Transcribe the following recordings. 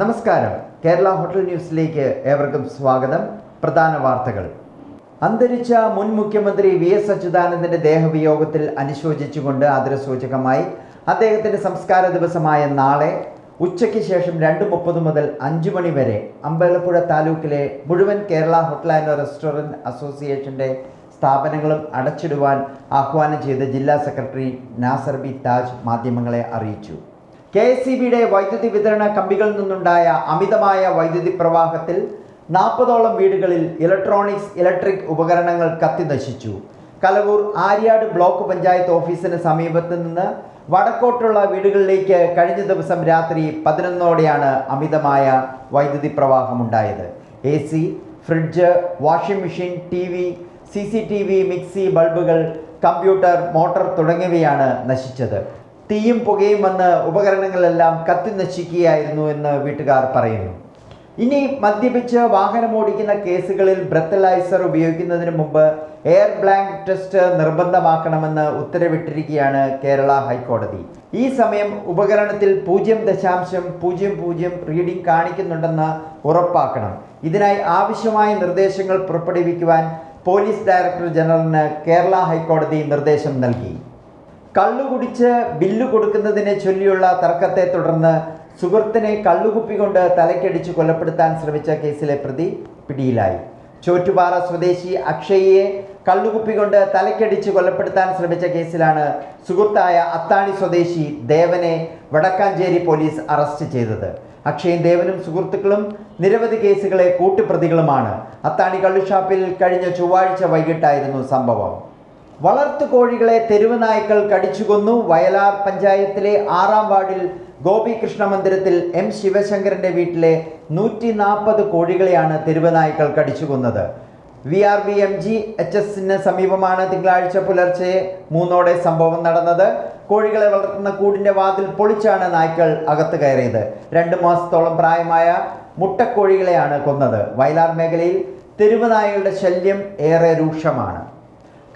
നമസ്കാരം. കേരള ഹോട്ടൽ ന്യൂസിലേക്ക് ഏവർക്കും സ്വാഗതം. പ്രധാന വാർത്തകൾ. അന്തരിച്ച മുൻ മുഖ്യമന്ത്രി വി എസ് അച്യുതാനന്ദന്റെ ദേഹവിയോഗത്തിൽ അനുശോചിച്ചുകൊണ്ട് ആദരസൂചകമായി അദ്ദേഹത്തിന്റെ സംസ്കാര ദിവസമായ നാളെ ഉച്ചയ്ക്ക് ശേഷം രണ്ട് മുപ്പത് മുതൽ അഞ്ച് മണി വരെ അമ്പലപ്പുഴ താലൂക്കിലെ മുഴുവൻ കേരള ഹോട്ടൽ ആൻഡ് റെസ്റ്റോറന്റ് അസോസിയേഷന്റെ സ്ഥാപനങ്ങളും അടച്ചിടുവാൻ ആഹ്വാനം ചെയ്ത ജില്ലാ സെക്രട്ടറി നാസർ ബി താജ് മാധ്യമങ്ങളെ അറിയിച്ചു. കെ എസ് സി ബിയുടെ വൈദ്യുതി വിതരണ കമ്പികളിൽ നിന്നുണ്ടായ അമിതമായ വൈദ്യുതി പ്രവാഹത്തിൽ നാൽപ്പതോളം വീടുകളിൽ ഇലക്ട്രോണിക്സ് ഇലക്ട്രിക് ഉപകരണങ്ങൾ കത്തി കത്തിനശിച്ചു കലവൂർ ആര്യാട് ബ്ലോക്ക് പഞ്ചായത്ത് ഓഫീസിന് സമീപത്ത് നിന്ന് വടക്കോട്ടുള്ള വീടുകളിലേക്ക് കഴിഞ്ഞ ദിവസം രാത്രി പതിനൊന്നോടെയാണ് അമിതമായ വൈദ്യുതി പ്രവാഹമുണ്ടായത്. A C fridge washing machine T V C C T V mixie ബൾബുകൾ കമ്പ്യൂട്ടർ മോട്ടോർ തുടങ്ങിയവയാണ് നശിച്ചത്. തീയും പുകയും വന്ന് ഉപകരണങ്ങളെല്ലാം കത്തി നശിക്കുകയായിരുന്നു എന്ന് വീട്ടുകാർ പറയുന്നു. ഇനി മദ്യപിച്ച് വാഹനം ഓടിക്കുന്ന കേസുകളിൽ ബ്രത്തലൈസർ ഉപയോഗിക്കുന്നതിന് മുമ്പ് എയർ ബ്ലാങ്ക് ടെസ്റ്റ് നിർബന്ധമാക്കണമെന്ന് ഉത്തരവിട്ടിരിക്കുകയാണ് കേരള ഹൈക്കോടതി. ഈ സമയം ഉപകരണത്തിൽ പൂജ്യം ദശാംശം പൂജ്യം പൂജ്യം റീഡിംഗ് കാണിക്കുന്നുണ്ടെന്ന് ഉറപ്പാക്കണം. ഇതിനായി ആവശ്യമായ നിർദ്ദേശങ്ങൾ പുറപ്പെടുവിക്കുവാൻ പോലീസ് ഡയറക്ടർ ജനറലിന് കേരള ഹൈക്കോടതി നിർദ്ദേശം നൽകി. കള്ളു കുടിച്ച് ബില്ല് കൊടുക്കുന്നതിനെ ചൊല്ലിയുള്ള തർക്കത്തെ തുടർന്ന് സുഹൃത്തിനെ കള്ളുകുപ്പി കൊണ്ട് തലക്കടിച്ച് കൊലപ്പെടുത്താൻ ശ്രമിച്ച കേസിലെ പ്രതി പിടിയിലായി. ചോറ്റുപാറ സ്വദേശി അക്ഷയ്യെ കള്ളുകുപ്പി കൊണ്ട് തലക്കടിച്ച് കൊലപ്പെടുത്താൻ ശ്രമിച്ച കേസിലാണ് സുഹൃത്തായ അത്താണി സ്വദേശി ദേവനെ വടക്കാഞ്ചേരി പോലീസ് അറസ്റ്റ് ചെയ്തത്. അക്ഷയും ദേവനും സുഹൃത്തുക്കളും നിരവധി കേസുകളെ കൂട്ടുപ്രതികളുമാണ്. അത്താണി കള്ളുഷാപ്പിൽ കഴിഞ്ഞ ചൊവ്വാഴ്ച വൈകിട്ടായിരുന്നു സംഭവം. വളർത്തു കോഴികളെ തെരുവ് നായ്ക്കൾ കടിച്ചുകൊന്നു. വയലാർ പഞ്ചായത്തിലെ ആറാം വാർഡിൽ ഗോപികൃഷ്ണ മന്ദിരത്തിൽ എം ശിവശങ്കരന്റെ വീട്ടിലെ നൂറ്റി നാൽപ്പത് കോഴികളെയാണ് തെരുവ് നായ്ക്കൾ കടിച്ചുകൊന്നത്. V R V M G H എസിന് സമീപമാണ് തിങ്കളാഴ്ച പുലർച്ചെ മൂന്നോടെ സംഭവം നടന്നത്. കോഴികളെ വളർത്തുന്ന കൂടിന്റെ വാതിൽ പൊളിച്ചാണ് നായ്ക്കൾ അകത്ത് കയറിയത്. രണ്ട് മാസത്തോളം പ്രായമായ മുട്ടക്കോഴികളെയാണ് കൊന്നത്. വയലാർ മേഖലയിൽ തെരുവ് നായകളുടെ ശല്യം ഏറെ രൂക്ഷമാണ്.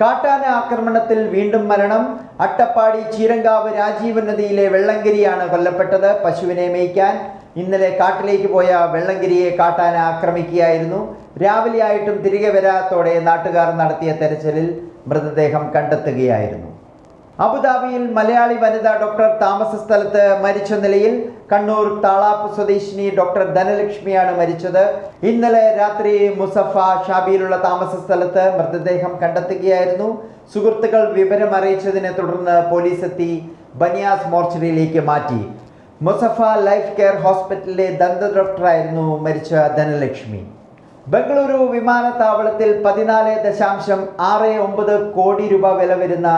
കാട്ടാന ആക്രമണത്തിൽ വീണ്ടും മരണം. അട്ടപ്പാടി ചീരങ്കാവ് രാജീവ് നദിയിലെ വെള്ളങ്കരിയാണ് കൊല്ലപ്പെട്ടത്. പശുവിനെ മേയ്ക്കാൻ ഇന്നലെ കാട്ടിലേക്ക് പോയ വെള്ളങ്കരിയെ കാട്ടാന ആക്രമിക്കുകയായിരുന്നു. രാവിലെയായിട്ടും തിരികെ വരാത്തോടെ നാട്ടുകാർ നടത്തിയ തെരച്ചിലിൽ മൃതദേഹം കണ്ടെത്തുകയായിരുന്നു. അബുദാബിയിൽ മലയാളി വനിത ഡോക്ടർ താമസ സ്ഥലത്ത് മരിച്ച നിലയിൽ കണ്ണൂർ താളാപ്പ് സ്വദേശിനി ഡോക്ടർ ധനലക്ഷ്മിയാണ് മരിച്ചത്. ഇന്നലെ രാത്രി മുസഫ ഷാബിയിലുള്ള താമസ സ്ഥലത്ത് മൃതദേഹം കണ്ടെത്തുകയായിരുന്നു. സുഹൃത്തുക്കൾ വിവരം അറിയിച്ചതിനെ തുടർന്ന് പോലീസ് എത്തി ബനിയാസ് മോർച്ചറിയിലേക്ക് മാറ്റി. മുസഫ ലൈഫ് കെയർ ഹോസ്പിറ്റലിലെ ദന്ത ഡോക്ടറായിരുന്നു മരിച്ച ധനലക്ഷ്മി. ബംഗളൂരു വിമാനത്താവളത്തിൽ പതിനാല് ദശാംശം ആറ് ഒമ്പത് കോടി രൂപ വില വരുന്ന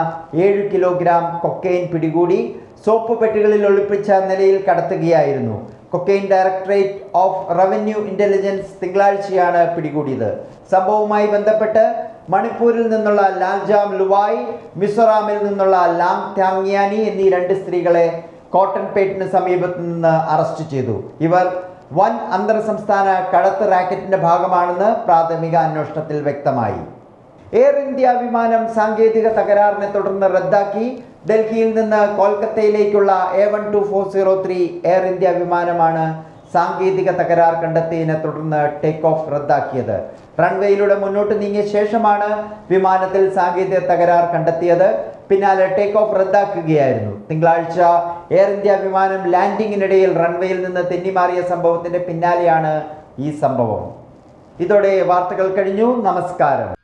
ഏഴ് കിലോഗ്രാം കൊക്കെയിൻ പിടികൂടി സോപ്പ് പെട്ടികളിൽ ഒളിപ്പിച്ച നിലയിൽ കടത്തുകയായിരുന്നു. Cocaine directorate of revenue intelligence തിങ്കളാഴ്ചയാണ് പിടികൂടിയത്. സംഭവവുമായി ബന്ധപ്പെട്ട് മണിപ്പൂരിൽ നിന്നുള്ള ലാൽജാം ലുവായ് മിസോറാമിൽ നിന്നുള്ള ലാം ത്യാങ്യാനി എന്നീ രണ്ട് സ്ത്രീകളെ കോട്ടൺ പേറ്റിന് സമീപത്ത് നിന്ന് അറസ്റ്റ് ചെയ്തു. ഇവർ വൻ അന്തർ സംസ്ഥാന കടത്ത് റാക്കറ്റിന്റെ ഭാഗമാണെന്ന് പ്രാഥമിക അന്വേഷണത്തിൽ വ്യക്തമായി. എയർ ഇന്ത്യ വിമാനം സാങ്കേതിക തകരാറിനെ തുടർന്ന് റദ്ദാക്കി. ഡൽഹിയിൽ നിന്ന് കൊൽക്കത്തയിലേക്കുള്ള A one two four zero three air India വിമാനമാണ് സാങ്കേതിക തകരാർ കണ്ടെത്തിയതിനെ തുടർന്ന് ടേക്ക് ഓഫ് റദ്ദാക്കിയത്. റൺവേയിലൂടെ മുന്നോട്ട് നീങ്ങിയ ശേഷമാണ് വിമാനത്തിൽ സാങ്കേതിക തകരാർ കണ്ടെത്തിയത്. പിന്നാലെ ടേക്ക് ഓഫ് റദ്ദാക്കുകയായിരുന്നു. തിങ്കളാഴ്ച എയർ ഇന്ത്യ വിമാനം ലാൻഡിങ്ങിനിടയിൽ റൺവേയിൽ നിന്ന് തെന്നിമാറിയ സംഭവത്തിന്റെ പിന്നാലെയാണ് ഈ സംഭവം. ഇതോടെ വാർത്തകൾ കഴിഞ്ഞു. നമസ്കാരം.